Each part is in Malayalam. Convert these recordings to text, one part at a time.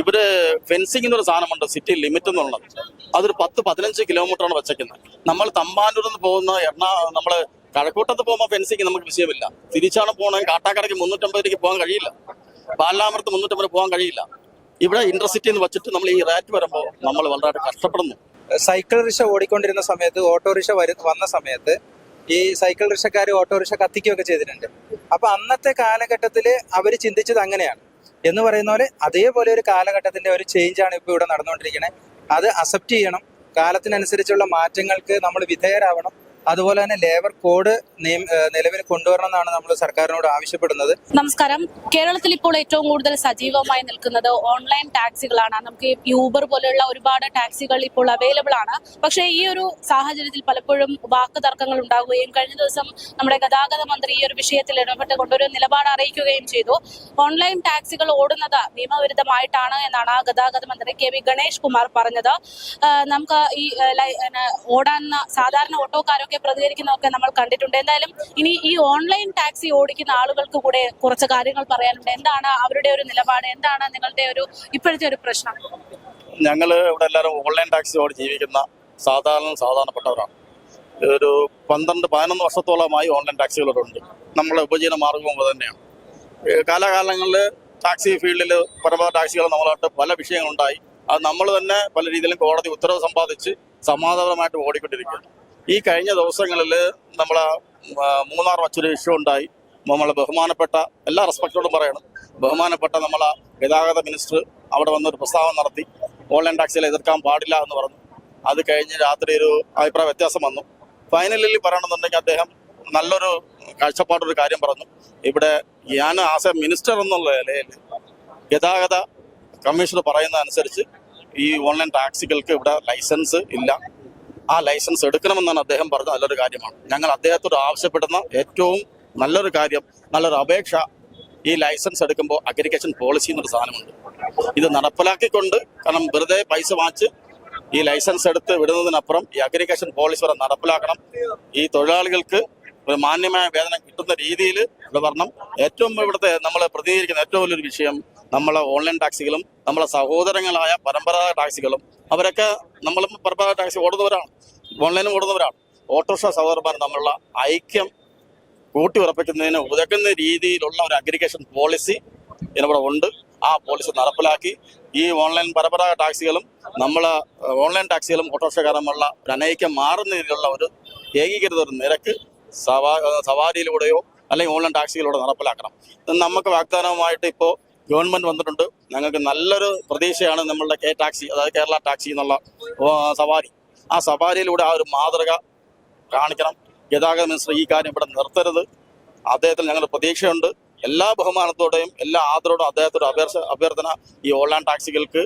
ഇവർ ഫെൻസിംഗ് എന്നൊരു സാധനമുണ്ട് സിറ്റി ലിമിറ്റ് എന്നുള്ളത്. അതൊരു പത്ത് പതിനഞ്ച് കിലോമീറ്ററാണ് വെച്ചേക്കുന്നത്. നമ്മൾ തമ്പാനൂരിൽ നിന്ന് പോകുന്ന എറണാ നമ്മൾ കഴക്കൂട്ടത്ത് പോകുമ്പോൾ ഫെൻസിങ് നമുക്ക് വിഷയമില്ല. തിരിച്ചാണ് പോകണമെങ്കിൽ കാട്ടാക്കടയ്ക്ക് മുന്നൂറ്റമ്പതിലേക്ക് പോകാൻ കഴിയില്ല. പാലാമരത്ത് മുന്നൂറ്റമ്പത് പോകാൻ കഴിയില്ല. ഇവിടെ ഇന്റർസിറ്റി എന്ന് വെച്ചിട്ട് നമ്മൾ ഈ റാറ്റ് വരുമ്പോൾ നമ്മൾ വളരെ കഷ്ടപ്പെടുന്നു. സൈക്കിൾ റിക്ഷ ഓടിക്കൊണ്ടിരുന്ന സമയത്ത് ഓട്ടോറിക്ഷ വരു വന്ന സമയത്ത് ഈ സൈക്കിൾ റിക്ഷക്കാർ ഓട്ടോറിക്ഷ കത്തിക്കുകയൊക്കെ ചെയ്തിട്ടുണ്ട്. അപ്പൊ അന്നത്തെ കാലഘട്ടത്തിൽ അവർ ചിന്തിച്ചത് അങ്ങനെയാണ്. എന്ന് പറയുന്ന പോലെ അതേപോലെ ഒരു കാലഘട്ടത്തിന്റെ ഒരു ചേഞ്ച് ആണ് ഇപ്പൊ ഇവിടെ നടന്നുകൊണ്ടിരിക്കുന്നത് അത് അക്സെപ്റ്റ് ചെയ്യണം. കാലത്തിനനുസരിച്ചുള്ള മാറ്റങ്ങൾക്ക് നമ്മൾ വിധേയരാവണം. അതുപോലെ തന്നെ ലേബർ കോഡ് നിലവിൽ കൊണ്ടുവരണം എന്നാണ് നമ്മൾ സർക്കാരിനോട് ആവശ്യപ്പെടുന്നത്. നമസ്കാരം. കേരളത്തിൽ ഇപ്പോൾ ഏറ്റവും കൂടുതൽ സജീവമായി നിൽക്കുന്നത് ഓൺലൈൻ ടാക്സികളാണ്. നമുക്ക് യൂബർ പോലെയുള്ള ഒരുപാട് ടാക്സികൾ ഇപ്പോൾ അവൈലബിൾ ആണ്. പക്ഷേ ഈ ഒരു സാഹചര്യത്തിൽ പലപ്പോഴും വാക്ക് തർക്കങ്ങൾ ഉണ്ടാവുകയും കഴിഞ്ഞ ദിവസം നമ്മുടെ ഗതാഗത മന്ത്രി ഈ ഒരു വിഷയത്തിൽ ഇടപെട്ട് ഒരു നിലപാട് അറിയിക്കുകയും ചെയ്തു. ഓൺലൈൻ ടാക്സികൾ ഓടുന്നത് നിയമവിരുദ്ധമായിട്ടാണ് എന്നാണ് ഗതാഗത മന്ത്രി കെ വി ഗണേഷ് കുമാർ പറഞ്ഞത്. നമുക്ക് ഈ ഓടാൻ സാധാരണ ഓട്ടോക്കാരൊക്കെ പ്രതികരിക്കുന്നതൊക്കെ നമ്മൾ കണ്ടിട്ടുണ്ട്. എന്തായാലും ഇനി ഈ ഓൺലൈൻ ടാക്സി ഓടിക്കുന്ന ആളുകൾക്ക് കൂടെ കുറച്ച് കാര്യങ്ങൾ പറയാനുണ്ട്. എന്താണ് അവരുടെ ഒരു നിലപാട്? എന്താണ് നിങ്ങളുടെ ഒരു ഇപ്പോഴത്തെ ഒരു പ്രശ്നം? ഞങ്ങൾ ഇവിടെ എല്ലാവരും ഓൺലൈൻ ടാക്സിയോട് ജീവിക്കുന്ന സാധാരണ സാധാരണപ്പെട്ടവരാണ്. ഒരു പന്ത്രണ്ട് പതിനൊന്ന് വർഷത്തോളമായി ഓൺലൈൻ ടാക്സികളുണ്ട് നമ്മളെ ഉപജീവന മാർഗവും തന്നെയാണ് കാലകാലങ്ങളിൽ ടാക്സി ഫീൽഡിൽ പരമാവധി ടാക്സികൾ നമ്മളായിട്ട് പല വിഷയങ്ങളുണ്ടായി. അത് നമ്മൾ തന്നെ പല രീതിയിലും കോടതി ഉത്തരവ് സമ്പാദിച്ച് സമാധാനപരമായിട്ട് ഓടിക്കൊണ്ടിരിക്കുകയാണ്. ഈ കഴിഞ്ഞ ദിവസങ്ങളിൽ നമ്മൾ മൂന്നാർ വച്ചൊരു ഇഷ്യൂ ഉണ്ടായി. നമ്മളെ ബഹുമാനപ്പെട്ട എല്ലാ റെസ്പെക്റ്റോടും പറയണം. ബഹുമാനപ്പെട്ട നമ്മളെ ഗതാഗത മിനിസ്റ്റർ അവിടെ വന്നൊരു പ്രസ്താവന നടത്തി. ഓൺലൈൻ ടാക്സികളെ എതിർക്കാൻ പാടില്ല എന്ന് പറഞ്ഞു. അത് കഴിഞ്ഞ് രാത്രി ഒരു അഭിപ്രായ വ്യത്യാസം വന്നു. ഫൈനലിൽ പറയണമെന്നുണ്ടെങ്കിൽ അദ്ദേഹം നല്ലൊരു കാഴ്ചപ്പാടൊരു കാര്യം പറഞ്ഞു. ഇവിടെ ഞാൻ ആസ് എ മിനിസ്റ്റർ എന്നുള്ള നിലയിൽ ഗതാഗത കമ്മീഷണർ പറയുന്ന അനുസരിച്ച് ഈ ഓൺലൈൻ ടാക്സികൾക്ക് ഇവിടെ ലൈസൻസ് ഇല്ല. ആ ലൈസൻസ് എടുക്കണമെന്നാണ് അദ്ദേഹം പറഞ്ഞ നല്ലൊരു കാര്യമാണ്. ഞങ്ങൾ അദ്ദേഹത്തോട് ആവശ്യപ്പെടുന്ന ഏറ്റവും നല്ലൊരു കാര്യം നല്ലൊരു അപേക്ഷ ഈ ലൈസൻസ് എടുക്കുമ്പോൾ അഗ്രികേഷൻ പോളിസി എന്നൊരു സാധനമുണ്ട്. ഇത് നടപ്പിലാക്കിക്കൊണ്ട് കാരണം വെറുതെ പൈസ വാങ്ങിച്ച് ഈ ലൈസൻസ് എടുത്ത് വിടുന്നതിനപ്പുറം ഈ അഗ്രികേഷൻ പോളിസി വരെ നടപ്പിലാക്കണം. ഈ തൊഴിലാളികൾക്ക് ഒരു മാന്യമായ വേതനം കിട്ടുന്ന രീതിയിൽ ഇവിടെ വരണം ഏറ്റവും ഇവിടുത്തെ നമ്മൾ പ്രതിനിധീകരിക്കുന്ന ഏറ്റവും വലിയൊരു വിഷയം നമ്മളെ ഓൺലൈൻ ടാക്സികളും നമ്മളെ സഹോദരങ്ങളായ പരമ്പരാഗത ടാക്സികളും അവരൊക്കെ നമ്മളും പരമ്പരാഗത ടാക്സി ഓടുന്നവരാണ്. ഓൺലൈനും ഓടുന്നവരാണ്. ഓട്ടോറിക്ഷ സഹോദരന്മാർ തമ്മിലുള്ള ഐക്യം കൂട്ടി ഉറപ്പിക്കുന്നതിന് ഉതകുന്ന രീതിയിലുള്ള ഒരു അഗ്രിഗേഷൻ പോളിസി ഇവിടെ ഉണ്ട്. ആ പോളിസി നടപ്പിലാക്കി ഈ ഓൺലൈൻ പരമ്പരാഗത ടാക്സികളും നമ്മൾ ഓൺലൈൻ ടാക്സികളും ഓട്ടോറിക്ഷക്കാരമുള്ള അനൈക്യം മാറുന്ന രീതിയിലുള്ള ഒരു ഏകീകൃത ഒരു നിരക്ക് സവാ സവാരിയിലൂടെയോ അല്ലെങ്കിൽ ഓൺലൈൻ ടാക്സികളിലൂടെ നടപ്പിലാക്കണം. നമുക്ക് വാഗ്ദാനവുമായിട്ട് ഇപ്പോൾ ഗവൺമെന്റ് വന്നിട്ടുണ്ട്. ഞങ്ങൾക്ക് നല്ലൊരു പ്രതീക്ഷയാണ് നമ്മളുടെ കെ ടാക്സി അതായത് കേരള ടാക്സി എന്നുള്ള സവാരി. ആ സവാരിയിലൂടെ ആ ഒരു മാതൃക കാണിക്കണം. ഗതാഗത മിനിസ്റ്റർ ഈ കാര്യം ഇവിടെ നിർത്തരുത്. അദ്ദേഹത്തിൽ ഞങ്ങൾ പ്രതീക്ഷയുണ്ട്. എല്ലാ ബഹുമാനത്തോടെയും എല്ലാ ആദരോടും അദ്ദേഹത്തോട് അഭ്യർത്ഥ അഭ്യർത്ഥന ഈ ഓൺലൈൻ ടാക്സികൾക്ക്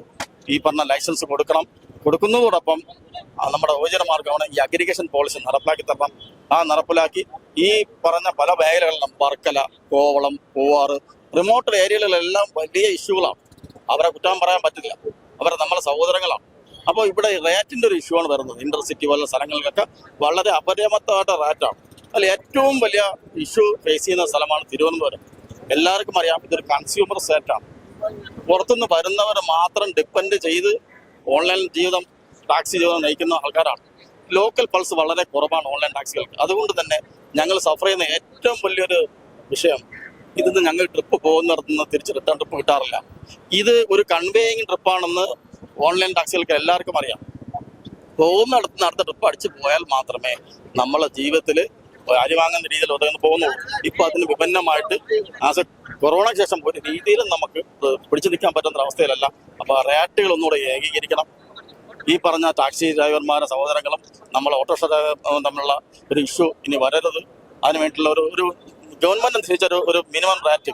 ഈ പറഞ്ഞ ലൈസൻസ് കൊടുക്കണം. കൊടുക്കുന്നതോടൊപ്പം നമ്മുടെ ഓജനമാർഗമാണ് ഈ അഗ്രിഗേഷൻ പോളിസി നടപ്പാക്കി തരണം. ആ നടപ്പിലാക്കി ഈ പറഞ്ഞ പല മേഖലകളിലും വർക്കല കോവളം പൂവാറ് റിമോട്ട് ഏരിയകളിലെല്ലാം വലിയ ഇഷ്യൂകളാണ് അവരെ കുറ്റം പറയാൻ പറ്റില്ല. അവരെ നമ്മളെ സഹോദരങ്ങളാണ്. അപ്പോൾ ഇവിടെ റേറ്റിന്റെ ഒരു ഇഷ്യൂ ആണ് വരുന്നത്. ഇന്റർസിറ്റി പോലുള്ള സ്ഥലങ്ങളിലൊക്കെ വളരെ അപര്യാപ്തമായിട്ട് റേറ്റാണ് അതിൽ ഏറ്റവും വലിയ ഇഷ്യൂ ഫേസ് ചെയ്യുന്ന സ്ഥലമാണ് തിരുവനന്തപുരം. എല്ലാവർക്കും അറിയാം ഇതൊരു കൺസ്യൂമർ സെറ്റാണ് പുറത്തുനിന്ന് വരുന്നവർ മാത്രം ഡിപ്പെൻഡ് ചെയ്ത് ഓൺലൈൻ ജീവിതം ടാക്സി ജീവിതം നയിക്കുന്ന ആൾക്കാരാണ്. ലോക്കൽ പൾസ് വളരെ കുറവാണ് ഓൺലൈൻ ടാക്സികൾക്ക് അതുകൊണ്ട് തന്നെ ഞങ്ങൾ സഫർ ചെയ്യുന്ന ഏറ്റവും വലിയൊരു വിഷയം ഇതിന്ന് ഞങ്ങൾ ട്രിപ്പ് പോകുന്നിടത്തുനിന്ന് തിരിച്ച് റിട്ടേൺ ട്രിപ്പ് കിട്ടാറില്ല. ഇത് ഒരു കൺവേയിങ് ട്രിപ്പാണെന്ന് ഓൺലൈൻ ടാക്സികൾക്ക് എല്ലാവർക്കും അറിയാം. പോകുന്നിടത്ത് അടുത്ത ട്രിപ്പ് അടിച്ചു പോയാൽ മാത്രമേ നമ്മളെ ജീവിതത്തിൽ അരി വാങ്ങുന്ന രീതിയിൽ ഒതുങ്ങുന്നു പോകുന്നുള്ളൂ. ഇപ്പൊ അതിന് വിഭിന്നമായിട്ട് ആസ് കൊറോണ ശേഷം ഒരു രീതിയിലും നമുക്ക് പിടിച്ചു നിൽക്കാൻ പറ്റുന്ന അവസ്ഥയിലല്ല. അപ്പൊ റേറ്റുകൾ ഒന്നുകൂടെ ഏകീകരിക്കണം. ഈ പറഞ്ഞ ടാക്സി ഡ്രൈവർമാരുടെ സഹോദരങ്ങളും നമ്മൾ ഓട്ടോറിക്ഷ തമ്മിലുള്ള ഒരു ഇഷ്യൂ ഇനി വരരുത്. അതിന് വേണ്ടിയിട്ടുള്ള ഒരു ഒരു ഗവൺമെന്റ് അനുസരിച്ച ഒരു ഒരു മിനിമം റാറ്റ്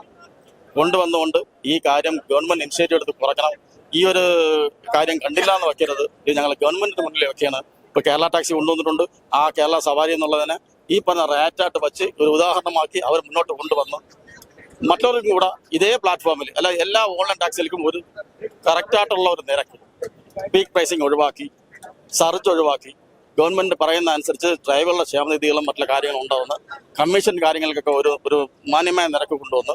കൊണ്ടുവന്നുകൊണ്ട് ഈ കാര്യം ഗവൺമെന്റ് ഇനിഷ്യേറ്റീവ് എടുത്ത് കുറയ്ക്കണം. ഈ ഒരു കാര്യം കണ്ടില്ല എന്ന് വെക്കരുത്. ഇത് ഞങ്ങൾ ഗവൺമെന്റിന് മുന്നിൽ വെക്കുകയാണ് ഇപ്പൊ കേരള ടാക്സി കൊണ്ടുവന്നിട്ടുണ്ട്. ആ കേരള സവാരി എന്നുള്ളതിനെ ഈ പറഞ്ഞ റേറ്റായിട്ട് വെച്ച് ഒരു ഉദാഹരണമാക്കി അവർ മുന്നോട്ട് കൊണ്ടുവന്നു. മറ്റുള്ളവർക്കും കൂടെ ഇതേ പ്ലാറ്റ്ഫോമിൽ അല്ല എല്ലാ ഓൺലൈൻ ടാക്സികൾക്കും ഒരു കറക്റ്റായിട്ടുള്ള ഒരു നിരക്ക് പീക്ക് പ്രൈസിങ് ഒഴിവാക്കി സർജ് ഒഴിവാക്കി ഗവൺമെന്റ് പറയുന്ന അനുസരിച്ച് ഡ്രൈവറുടെ ക്ഷേമനിധികളും മറ്റുള്ള കാര്യങ്ങളും ഉണ്ടാവുന്ന കമ്മീഷൻ കാര്യങ്ങൾക്കൊക്കെ ഒരു ഒരു മാന്യമായ നിരക്ക് കൊണ്ടുവന്ന്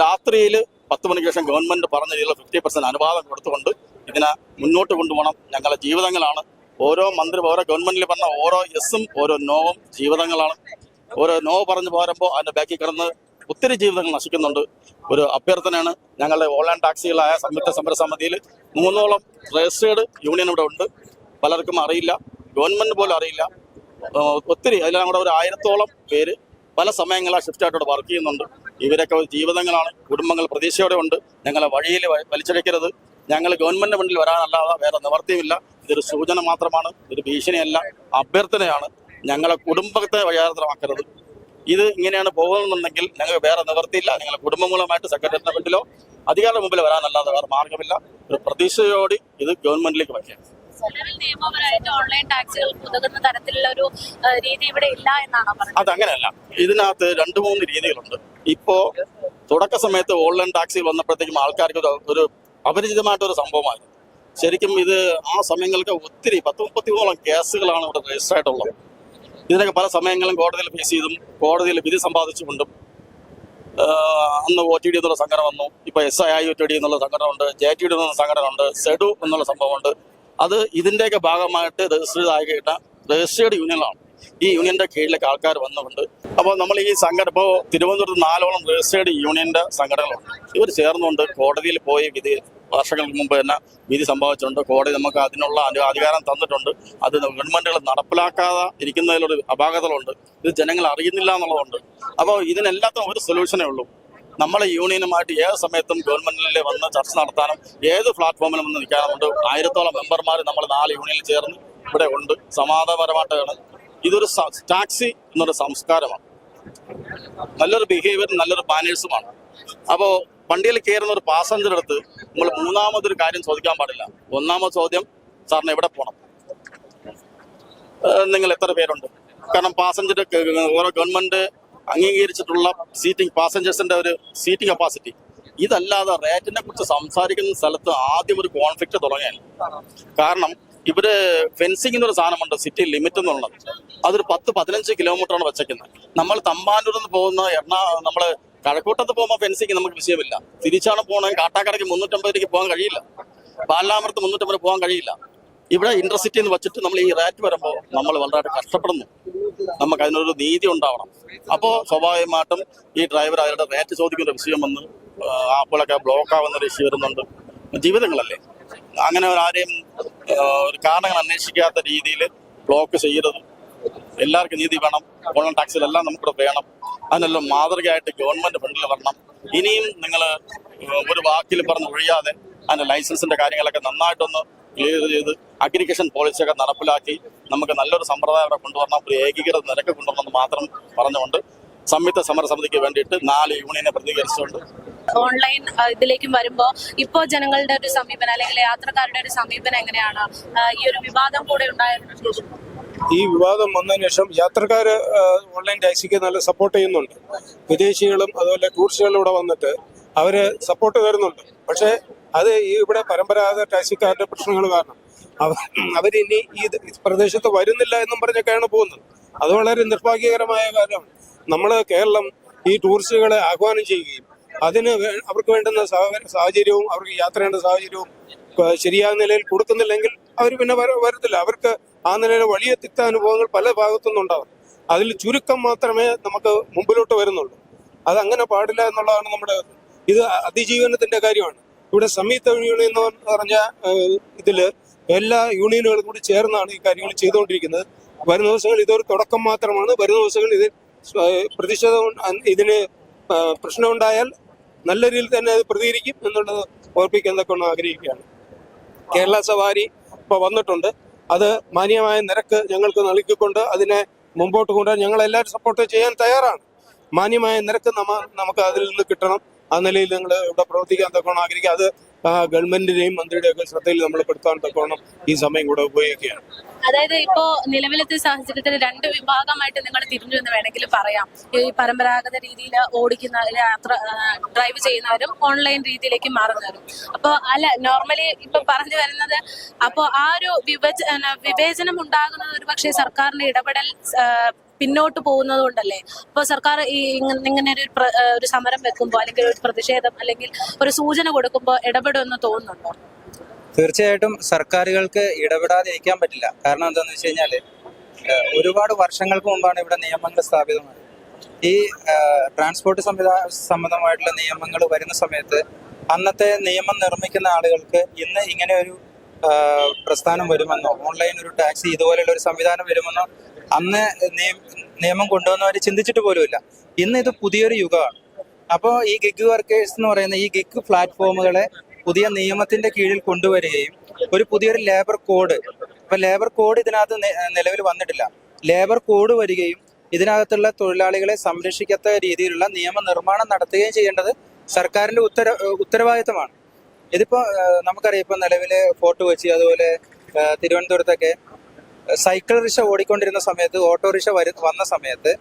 രാത്രിയിൽ പത്ത് മണിക്ക് ശേഷം ഗവൺമെന്റ് പറഞ്ഞ രീതിയിൽ ഫിഫ്റ്റി പെർസെന്റ് അനുവാദം കൊടുത്തുകൊണ്ട് ഇതിനെ മുന്നോട്ട് കൊണ്ടുപോകണം. ഞങ്ങളുടെ ജീവിതങ്ങളാണ്. ഓരോ മന്ത്രി ഓരോ ഗവൺമെന്റിൽ പറഞ്ഞ ഓരോ എസ്സും ഓരോ നോവും ജീവിതങ്ങളാണ്. ഓരോ നോ പറഞ്ഞു പോരുമ്പോൾ അതിന്റെ ബാക്കി കിടന്ന് ഒത്തിരി ജീവിതങ്ങൾ നശിക്കുന്നുണ്ട്. ഒരു അഭ്യർത്ഥനയാണ് ഞങ്ങളുടെ ഓൺലൈൻ ടാക്സികളായ സംയുക്ത സമരസമിതിയിൽ മൂന്നോളം രജിസ്റ്റേർഡ് യൂണിയൻ ഇവിടെ ഉണ്ട്. പലർക്കും അറിയില്ല. ഗവൺമെന്റ് പോലും അറിയില്ല. ഒത്തിരി അതിലാണ് കൂടെ ഒരു ആയിരത്തോളം പേര് പല സമയങ്ങളാണ് ഷിഫ്റ്റ് ആയിട്ട് വർക്ക് ചെയ്യുന്നുണ്ട്. ഇവരൊക്കെ ജീവിതങ്ങളാണ്. കുടുംബങ്ങൾ പ്രതീക്ഷയോടെ ഉണ്ട്. ഞങ്ങളെ വഴിയിൽ വലിച്ചഴക്കരുത് ഞങ്ങൾ ഗവൺമെന്റ് മുന്നിൽ വരാനല്ലാതെ വേറെ നിവർത്തിയുമില്ല. ഇതൊരു സൂചന മാത്രമാണ്. ഇതൊരു ഭീഷണിയല്ല. അഭ്യർത്ഥനയാണ്. ഞങ്ങളെ കുടുംബത്തെ വയ്യാതമാക്കരുത് ഇത് ഇങ്ങനെയാണ് പോകുന്നുണ്ടെങ്കിൽ ഞങ്ങൾക്ക് വേറെ നിവർത്തിയില്ല. ഞങ്ങളെ കുടുംബങ്ങളുമായിട്ട് സെക്രട്ടറിയുടെ മുമ്പിലോ അധികാരം മുമ്പിൽ വരാനല്ലാതെ വേറെ മാർഗമില്ല ഒരു പ്രതീക്ഷയോടെ ഇത് ഗവൺമെന്റിലേക്ക് വയ്ക്കാം. നിലവിൽ നിയമപരമായിട്ട് ഓൺലൈൻ തരത്തിലുള്ള ഒരു രീതി ഇവിടെ ഇല്ല എന്നാണോ ഇതിനകത്ത് രണ്ടു മൂന്ന് രീതികളുണ്ട്. ഇപ്പോ തുടക്ക സമയത്ത് ഓൺലൈൻ ടാക്സി വന്നപ്പോഴത്തേക്കും ആൾക്കാർക്ക് ഒരു- അപരിചിതമായിട്ടൊരു സംഭവമായിരുന്നു ശരിക്കും ഇത് ആ സമയങ്ങൾക്ക് ഒത്തിരി പത്ത് മുപ്പത്തിമൂന്നോളം കേസുകളാണ് ഇവിടെ രജിസ്റ്റർ ആയിട്ടുള്ളത് ഇതിനൊക്കെ പല സമയങ്ങളും കോടതിയിൽ ഫേസ് ചെയ്തും കോടതിയിൽ വിധി സമ്പാദിച്ചുകൊണ്ടും അന്ന് ഒ ടി ഡി എന്നുള്ള സംഘടന വന്നു. ഇപ്പൊ S I O T D എന്നുള്ള സംഘടന ഉണ്ട് ജെ ടി ഡി എന്നുള്ള സംഘടന ഉണ്ട് സെഡു എന്നുള്ള സംഭവമുണ്ട്. അത് ഇതിന്റെയൊക്കെ ഭാഗമായിട്ട് രജിസ്റ്റേഡ് ആയി കേട്ട യൂണിയനാണ് ഈ യൂണിയന്റെ കീഴിലേക്ക് ആൾക്കാർ വന്നുകൊണ്ട്. അപ്പോൾ നമ്മൾ ഈ സംഘടന ഇപ്പോൾ തിരുവനന്തപുരത്ത് നാലോളം രജിസ്റ്റേർഡ് യൂണിയന്റെ സംഘടനകളുണ്ട്. ഇവർ ചേർന്നുകൊണ്ട് കോടതിയിൽ പോയി വിധി വർഷങ്ങൾക്ക് മുമ്പ് തന്നെ വിധി സംഭവിച്ചിട്ടുണ്ട്. കോടതി നമുക്ക് അതിനുള്ള അധികാരം തന്നിട്ടുണ്ട്. അത് ഗവൺമെന്റുകൾ നടപ്പിലാക്കാതെ ഇരിക്കുന്നതിലൊരു അപാകതകളുണ്ട്. ഇത് ജനങ്ങൾ അറിയുന്നില്ല എന്നുള്ളതുണ്ട് അപ്പോൾ ഇതിനെല്ലാത്തും ഒരു സൊല്യൂഷനേ ഉള്ളൂ. നമ്മളെ യൂണിയനുമായിട്ട് ഏത് സമയത്തും ഗവൺമെന്റിൽ വന്ന് ചർച്ച നടത്താനും ഏത് പ്ലാറ്റ്ഫോമിലും വന്ന് നിൽക്കാനുമുണ്ട്. ആയിരത്തോളം മെമ്പർമാർ നമ്മൾ നാല് യൂണിയനിൽ ചേർന്ന് ഇവിടെ ഉണ്ട്. സമാധാനപരമായിട്ടാണ്. ഇതൊരു ടാക്സി എന്നൊരു സംസ്കാരമാണ്. നല്ലൊരു ബിഹേവിയറും നല്ലൊരു മാനേഴ്സുമാണ് അപ്പോൾ വണ്ടിയിൽ കയറുന്ന ഒരു പാസഞ്ചർ അടുത്ത് നമ്മൾ മൂന്നാമതൊരു കാര്യം ചോദിക്കാൻ പാടില്ല. ഒന്നാമത് ചോദ്യം സാറിന് എവിടെ പോകണം നിങ്ങൾ എത്ര പേരുണ്ട്? കാരണം പാസഞ്ചർ ഓരോ ഗവൺമെന്റ് അംഗീകരിച്ചിട്ടുള്ള സീറ്റിംഗ് പാസഞ്ചേഴ്സിന്റെ ഒരു സീറ്റിംഗ് കപ്പാസിറ്റി ഇതല്ലാതെ റേറ്റിനെ കുറിച്ച് സംസാരിക്കുന്ന സ്ഥലത്ത് ആദ്യം ഒരു കോൺഫ്ലിക്റ്റ് തുടങ്ങിയാൽ കാരണം ഇവർ ഫെൻസിംഗ് എന്നൊരു സാധനമുണ്ട് സിറ്റി ലിമിറ്റ് എന്നുള്ളത്. അതൊരു പത്ത് പതിനഞ്ച് കിലോമീറ്റർ ആണ് വെച്ചേക്കുന്നത്. നമ്മൾ തമ്പാനൂർ നിന്ന് പോകുന്ന എറണാ നമ്മൾ കഴക്കൂട്ടത്ത് പോകുമ്പോൾ ഫെൻസിങ് നമുക്ക് വിഷയമില്ല. തിരിച്ചാണ് പോകണമെങ്കിൽ കാട്ടാക്കടയ്ക്ക് മുന്നൂറ്റമ്പത് രൂപയ്ക്ക് പോകാൻ കഴിയില്ല. പാലാമരത്ത് മുന്നൂറ്റമ്പത് പോകാൻ കഴിയില്ല. ഇവിടെ ഇന്റർസിറ്റി എന്ന് വെച്ചിട്ട് നമ്മൾ ഈ റാറ്റ് വരുമ്പോൾ നമ്മൾ വളരെ കഷ്ടപ്പെടുന്നു. നമുക്ക് അതിനൊരു നീതി ഉണ്ടാവണം. അപ്പോൾ സ്വാഭാവികമായിട്ടും ഈ ഡ്രൈവർ അവരുടെ റേറ്റ് ചോദിക്കുന്ന വിഷയം വന്ന് ആപ്പിളൊക്കെ ബ്ലോക്ക് ആവുന്ന ഒരു ഇഷ്യൂ വരുന്നുണ്ട്. ജീവിതങ്ങളല്ലേ? അങ്ങനെ ആരെയും ഒരു കാരണങ്ങൾ അന്വേഷിക്കാത്ത രീതിയിൽ ബ്ലോക്ക് ചെയ്യരുത്. എല്ലാവർക്കും നീതി വേണം. ഓൺലൈൻ ടാക്സിലെല്ലാം നമുക്കിവിടെ വേണം. അതിനെല്ലാം മാതൃകയായിട്ട് ഗവൺമെന്റ് ഫണ്ടിൽ വരണം. ഇനിയും നിങ്ങൾ ഒരു വാക്കിൽ പറഞ്ഞ് ഒഴിയാതെ അതിന്റെ ലൈസൻസിന്റെ കാര്യങ്ങളൊക്കെ നന്നായിട്ടൊന്ന് ക്ലിയർ ചെയ്ത് അഗ്രിഗേഷൻ പോളിസിയൊക്കെ നടപ്പിലാക്കി നമുക്ക് നല്ലൊരു സമ്പ്രദായം അവിടെ കൊണ്ടുവരണം ഒരു ഏകീകൃത നിരക്ക് കൊണ്ടുവരണം മാത്രം പറഞ്ഞുകൊണ്ട് സംയുക്ത സമരസമിതിക്ക് വേണ്ടിയിട്ട് നാല് യൂണിയനെ പ്രതികരിച്ചുകൊണ്ട് ഓൺലൈൻ ഇതിലേക്കും വരുമ്പോ ഇപ്പോ ജനങ്ങളുടെ ഒരു സമീപനം അല്ലെങ്കിൽ യാത്രക്കാരുടെ ഒരു സമീപനം എങ്ങനെയാണ്? ഈ ഒരു വിവാദം കൂടെ ഉണ്ടായതിനു ശേഷം ഈ വിവാദം വന്നതിന് ശേഷം യാത്രക്കാർ ഓൺലൈൻ ടാക്സിക്ക് നല്ല സപ്പോർട്ട് ചെയ്യുന്നുണ്ട്. വിദേശികളും അതുപോലെ ടൂറിസ്റ്റുകളും ഇവിടെ വന്നിട്ട് അവർ സപ്പോർട്ട് തരുന്നുണ്ട്. പക്ഷേ അത് ഈ ഇവിടെ പരമ്പരാഗത ടാക്സിക്കാരുടെ പ്രശ്നങ്ങൾ കാരണം. അവർ അവരിനി ഈ പ്രദേശത്ത് വരുന്നില്ല എന്നും പറഞ്ഞൊക്കെയാണ് പോകുന്നത്. അത് വളരെ നിർഭാഗ്യകരമായ കാര്യമാണ്. നമ്മൾ കേരളം ഈ ടൂറിസ്റ്റുകളെ ആഹ്വാനം ചെയ്യുകയും അതിന് അവർക്ക് വേണ്ടുന്ന സാഹചര്യവും അവർക്ക് യാത്ര ചെയ്യേണ്ട സാഹചര്യവും ശരിയായ നിലയിൽ കൊടുക്കുന്നില്ലെങ്കിൽ അവർ പിന്നെ വര- വരത്തില്ല. അവർക്ക് ആ നിലയിൽ വലിയ തിക്ത അനുഭവങ്ങൾ പല ഭാഗത്തുനിന്നും ഉണ്ടാവും. അതിൽ ചുരുക്കം മാത്രമേ നമുക്ക് മുമ്പിലോട്ട് വരുന്നുള്ളൂ. അത് അങ്ങനെ പാടില്ല എന്നുള്ളതാണ് നമ്മുടെ ഇത് അതിജീവനത്തിന്റെ കാര്യമാണ്. ഇവിടെ സംയുക്ത യൂണിയൻ എന്ന് പറഞ്ഞ ഇതിൽ എല്ലാ യൂണിയനുകളും കൂടി ചേർന്നാണ് ഈ കാര്യങ്ങൾ ചെയ്തുകൊണ്ടിരിക്കുന്നത്. വരുന്ന ദിവസങ്ങൾ ഇതൊരു തുടക്കം മാത്രമാണ്. വരുന്ന ദിവസങ്ങൾ ഇത് പ്രതിഷേധം ഇതിന് പ്രശ്നമുണ്ടായാൽ നല്ല രീതിയിൽ തന്നെ അത് പ്രതികരിക്കും എന്നുള്ളത് ഓർപ്പിക്കാൻ ഒന്ന് ആഗ്രഹിക്കുകയാണ്. കേരള സവാരി ഇപ്പോൾ വന്നിട്ടുണ്ട്. അത് മാന്യമായ നിരക്ക് ഞങ്ങൾക്ക് നൽകിക്കൊണ്ട് അതിനെ മുമ്പോട്ട് കൊണ്ടുവരാൻ ഞങ്ങൾ എല്ലാവരും സപ്പോർട്ട് ചെയ്യാൻ തയ്യാറാണ്. മാന്യമായ നിരക്ക് നമുക്ക് അതിൽ നിന്ന് കിട്ടണം. ആ നിലയിൽ നിങ്ങൾ ഇവിടെ പ്രവർത്തിക്കാൻ തക്കോണം ആഗ്രഹിക്കുക. അത് ഗവൺമെന്റിന്റെയും മന്ത്രിയുടെയും ഒക്കെ ശ്രദ്ധയിൽ നമ്മൾ പെടുത്താൻ തക്കോണം ഈ സമയം കൂടെ ഉപയോഗിക്കുകയാണ്. അതായത് ഇപ്പോ നിലവിലത്തെ സാഹചര്യത്തിൽ രണ്ട് വിഭാഗമായിട്ട് നിങ്ങൾ തിരിഞ്ഞു എന്ന് വേണമെങ്കിൽ പറയാം. ഈ പരമ്പരാഗത രീതിയിൽ ഓടിക്കുന്ന യാത്ര ഡ്രൈവ് ചെയ്യുന്നവരും ഓൺലൈൻ രീതിയിലേക്ക് മാറുന്നവരും. അപ്പോൾ അല്ല നോർമലി ഇപ്പൊ പറഞ്ഞു വരുന്നത് അപ്പോൾ ആ ഒരു വിഭജന വിവേചനം ഉണ്ടാകുന്നത് ഒരു പക്ഷേ സർക്കാരിന്റെ ഇടപെടൽ പിന്നോട്ട് പോകുന്നത് കൊണ്ടല്ലേ? അപ്പൊ സർക്കാർ ഈ ഇങ്ങനെ ഒരു ഒരു സമരം വെക്കുമ്പോൾ അല്ലെങ്കിൽ ഒരു പ്രതിഷേധം അല്ലെങ്കിൽ ഒരു സൂചന കൊടുക്കുമ്പോൾ ഇടപെടുമെന്ന് തോന്നുന്നുണ്ടോ? തീർച്ചയായിട്ടും സർക്കാരുകൾക്ക് ഇടപെടാതിരിക്കാൻ പറ്റില്ല. കാരണം എന്താണെന്ന് വെച്ച് കഴിഞ്ഞാൽ ഒരുപാട് വർഷങ്ങൾക്ക് മുമ്പാണ് ഇവിടെ നിയമങ്ങൾ സ്ഥാപിതമായത്. ഈ ട്രാൻസ്പോർട്ട് സംവിധാ സംബന്ധമായിട്ടുള്ള നിയമങ്ങൾ വരുന്ന സമയത്ത് അന്നത്തെ നിയമം നിർമ്മിക്കുന്ന ആളുകൾക്ക് ഇന്ന് ഇങ്ങനെ ഒരു പ്രസ്ഥാനം വരുമെന്നോ ഓൺലൈൻ ഒരു ടാക്സി ഇതുപോലെയുള്ള ഒരു സംവിധാനം വരുമെന്നോ അന്ന് നിയമം കൊണ്ടുവന്നവർ ചിന്തിച്ചിട്ട് പോലുമില്ല. ഇന്ന് ഇത് പുതിയൊരു യുഗമാണ്. അപ്പോൾ ഈ ഗിഗ് വർക്കേഴ്സ് എന്ന് പറയുന്ന ഈ ഗിഗ് പ്ലാറ്റ്ഫോമുകളെ പുതിയ നിയമത്തിന്റെ കീഴിൽ കൊണ്ടുവരികയും ഒരു പുതിയൊരു ലേബർ കോഡ് ഇപ്പൊ ലേബർ കോഡ് ഇതിനകത്ത് നിലവിൽ വന്നിട്ടില്ല. ലേബർ കോഡ് വരികയും ഇതിനകത്തുള്ള തൊഴിലാളികളെ സംരക്ഷിക്കാത്ത രീതിയിലുള്ള നിയമനിർമ്മാണം നടത്തുകയും ചെയ്യേണ്ടത് സർക്കാരിന്റെ ഉത്തര ഉത്തരവാദിത്തമാണ്. ഇതിപ്പോ നമുക്കറിയാം ഇപ്പൊ നിലവിൽ ഫോർട്ട് കൊച്ചി അതുപോലെ തിരുവനന്തപുരത്തൊക്കെ സൈക്കിൾ റിക്ഷ ഓടിക്കൊണ്ടിരുന്ന സമയത്ത് ഓട്ടോറിക്ഷ വരു വന്ന സമയത്ത്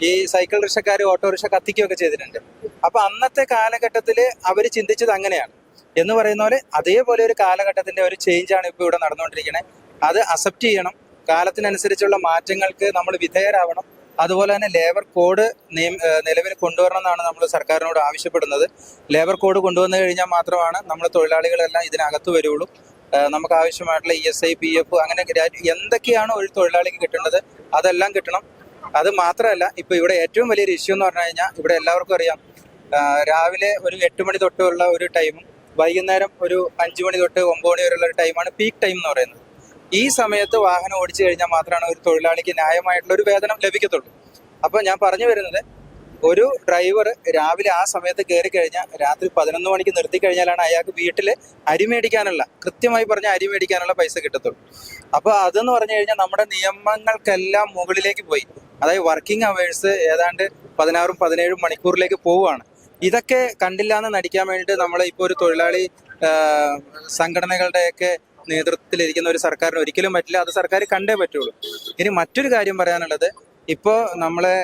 ഈ സൈക്കിൾ റിക്ഷക്കാർ ഓട്ടോറിക്ഷ കത്തിക്കുകയൊക്കെ ചെയ്തിട്ടുണ്ട്. അപ്പൊ അന്നത്തെ കാലഘട്ടത്തിൽ അവർ ചിന്തിച്ചത് അങ്ങനെയാണ്. എന്ന് പറയുന്ന പോലെ അതേപോലെ ഒരു കാലഘട്ടത്തിന്റെ ഒരു ചേഞ്ച് ആണ് ഇപ്പൊ ഇവിടെ നടന്നുകൊണ്ടിരിക്കുന്നത് അത് അക്സെപ്റ്റ് ചെയ്യണം. കാലത്തിനനുസരിച്ചുള്ള മാറ്റങ്ങൾക്ക് നമ്മൾ വിധേയരാവണം. അതുപോലെ തന്നെ ലേബർ കോഡ് നിയമ നിലവിൽ കൊണ്ടുവരണം എന്നാണ് നമ്മൾ സർക്കാരിനോട് ആവശ്യപ്പെടുന്നത്. ലേബർ കോഡ് കൊണ്ടുവന്നു കഴിഞ്ഞാൽ മാത്രമാണ് നമ്മൾ തൊഴിലാളികളെല്ലാം ഇതിനകത്ത് വരുള്ളൂ. നമുക്ക് ആവശ്യമായിട്ടുള്ള E S I P F അങ്ങനെ എന്തൊക്കെയാണോ ഒരു തൊഴിലാളിക്ക് കിട്ടേണ്ടത് അതെല്ലാം കിട്ടണം. അത് മാത്രമല്ല ഇപ്പൊ ഇവിടെ ഏറ്റവും വലിയൊരു ഇഷ്യൂ എന്ന് പറഞ്ഞു കഴിഞ്ഞാൽ ഇവിടെ എല്ലാവർക്കും അറിയാം. രാവിലെ ഒരു എട്ട് മണി തൊട്ടുള്ള ഒരു ടൈമും വൈകുന്നേരം ഒരു അഞ്ചു മണി തൊട്ട് ഒമ്പത് മണി വരെയുള്ള ഒരു ടൈമാണ് പീക്ക് ടൈം എന്ന് പറയുന്നത്. ഈ സമയത്ത് വാഹനം ഓടിച്ചു കഴിഞ്ഞാൽ മാത്രമാണ് ഒരു തൊഴിലാളിക്ക് ന്യായമായിട്ടുള്ള ഒരു വേതനം ലഭിക്കത്തുള്ളൂ. അപ്പൊ ഞാൻ പറഞ്ഞു വരുന്നത് ഒരു ഡ്രൈവർ രാവിലെ ആ സമയത്ത് കയറി കഴിഞ്ഞാൽ രാത്രി പതിനൊന്ന് മണിക്ക് നിർത്തി കഴിഞ്ഞാലാണ് അയാൾക്ക് വീട്ടിൽ അരി മേടിക്കാനുള്ള കൃത്യമായി പറഞ്ഞ അരി മേടിക്കാനുള്ള പൈസ കിട്ടത്തുള്ളൂ. അപ്പോൾ അതെന്ന് പറഞ്ഞു കഴിഞ്ഞാൽ നമ്മുടെ നിയമങ്ങൾക്കെല്ലാം മുകളിലേക്ക് പോയി. അതായത് വർക്കിംഗ് അവേഴ്സ് ഏതാണ്ട് പതിനാറും പതിനേഴും മണിക്കൂറിലേക്ക് പോവുകയാണ്. ഇതൊക്കെ കണ്ടില്ല എന്ന് നടിക്കാൻ വേണ്ടിയിട്ട് നമ്മൾ ഇപ്പോൾ ഒരു തൊഴിലാളി സംഘടനകളുടെയൊക്കെ നേതൃത്വത്തിലിരിക്കുന്ന ഒരു സർക്കാരിന് ഒരിക്കലും പറ്റില്ല. അത് സർക്കാർ കണ്ടേ പറ്റുള്ളൂ. ഇനി മറ്റൊരു കാര്യം പറയാനുള്ളത് ഇപ്പോൾ നമ്മളെ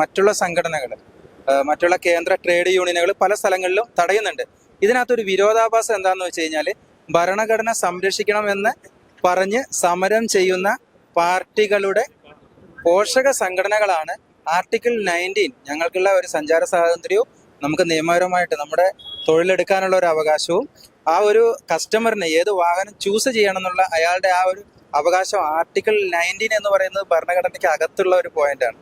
മറ്റുള്ള സംഘടനകൾ മറ്റുള്ള കേന്ദ്ര ട്രേഡ് യൂണിയനുകൾ പല സ്ഥലങ്ങളിലും തടയുന്നുണ്ട്. ഇതിനകത്തൊരു വിരോധാഭാസം എന്താണെന്ന് വെച്ച് കഴിഞ്ഞാൽ ഭരണഘടന സംരക്ഷിക്കണമെന്ന് പറഞ്ഞ് സമരം ചെയ്യുന്ന പാർട്ടികളുടെ പോഷക സംഘടനകളാണ് ആർട്ടിക്കിൾ നയന്റീൻ. ഞങ്ങൾക്കുള്ള ഒരു സഞ്ചാര സ്വാതന്ത്ര്യവും നമുക്ക് നിയമപരമായിട്ട് നമ്മുടെ തൊഴിലെടുക്കാനുള്ള ഒരു അവകാശവും ആ ഒരു കസ്റ്റമറിനെ ഏത് വാഹനം ചൂസ് ചെയ്യണം എന്നുള്ള അയാളുടെ ആ ഒരു അവകാശം ആർട്ടിക്കിൾ നയന്റീൻ എന്ന് പറയുന്നത് ഭരണഘടനയ്ക്ക് അകത്തുള്ള ഒരു പോയിന്റാണ്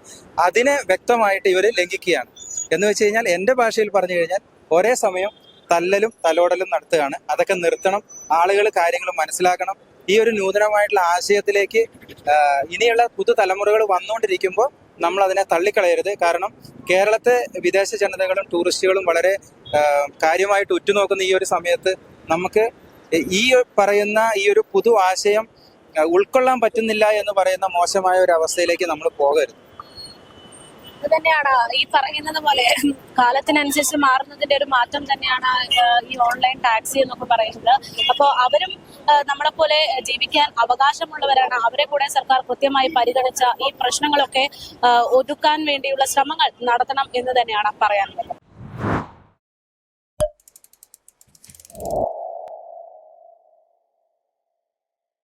അതിനെ വ്യക്തമായിട്ട് ഇവർ ലംഘിക്കുകയാണ്. എന്ന് വെച്ച് കഴിഞ്ഞാൽ എന്റെ ഭാഷയിൽ പറഞ്ഞു കഴിഞ്ഞാൽ ഒരേ സമയം തല്ലലും തലോടലും നടത്തുകയാണ്. അതൊക്കെ നിർത്തണം ആളുകൾ കാര്യങ്ങൾ മനസ്സിലാക്കണം. ഈ ഒരു നൂതനമായിട്ടുള്ള ആശയത്തിലേക്ക് ഇനിയുള്ള പുതുതലമുറകൾ വന്നുകൊണ്ടിരിക്കുമ്പോൾ നമ്മൾ അതിനെ തള്ളിക്കളയരുത്. കാരണം കേരളത്തെ വിദേശ ജനതകളും ടൂറിസ്റ്റുകളും വളരെ കാര്യമായിട്ട് ഉറ്റുനോക്കുന്ന ഈ ഒരു സമയത്ത് നമുക്ക് ഈ പറയുന്ന ഈ ഒരു പുതു ആശയം ഉൾക്കൊള്ളാൻ പറ്റുന്നില്ല എന്ന് പറയുന്ന മോശമായ ഒരു അവസ്ഥയിലേക്ക് നമ്മൾ പോകരുത്. ഇത് തന്നെയാണ് ഈ പറയുന്നത് പോലെ കാലത്തിനനുസരിച്ച് മാറുന്നതിന്റെ ഒരു മാറ്റം തന്നെയാണ് ഈ ഓൺലൈൻ ടാക്സി എന്നൊക്കെ പറയുന്നത്. അപ്പോൾ അവരും നമ്മളെ പോലെ ജീവിക്കാൻ അവകാശമുള്ളവരാണ്. അവരെ കൂടെ സർക്കാർ കൃത്യമായി പരിഗണിച്ച ഈ പ്രശ്നങ്ങളൊക്കെ ഒതുക്കാൻ വേണ്ടിയുള്ള ശ്രമങ്ങൾ നടത്തണം എന്ന് തന്നെയാണ് പറയാനുള്ളത്.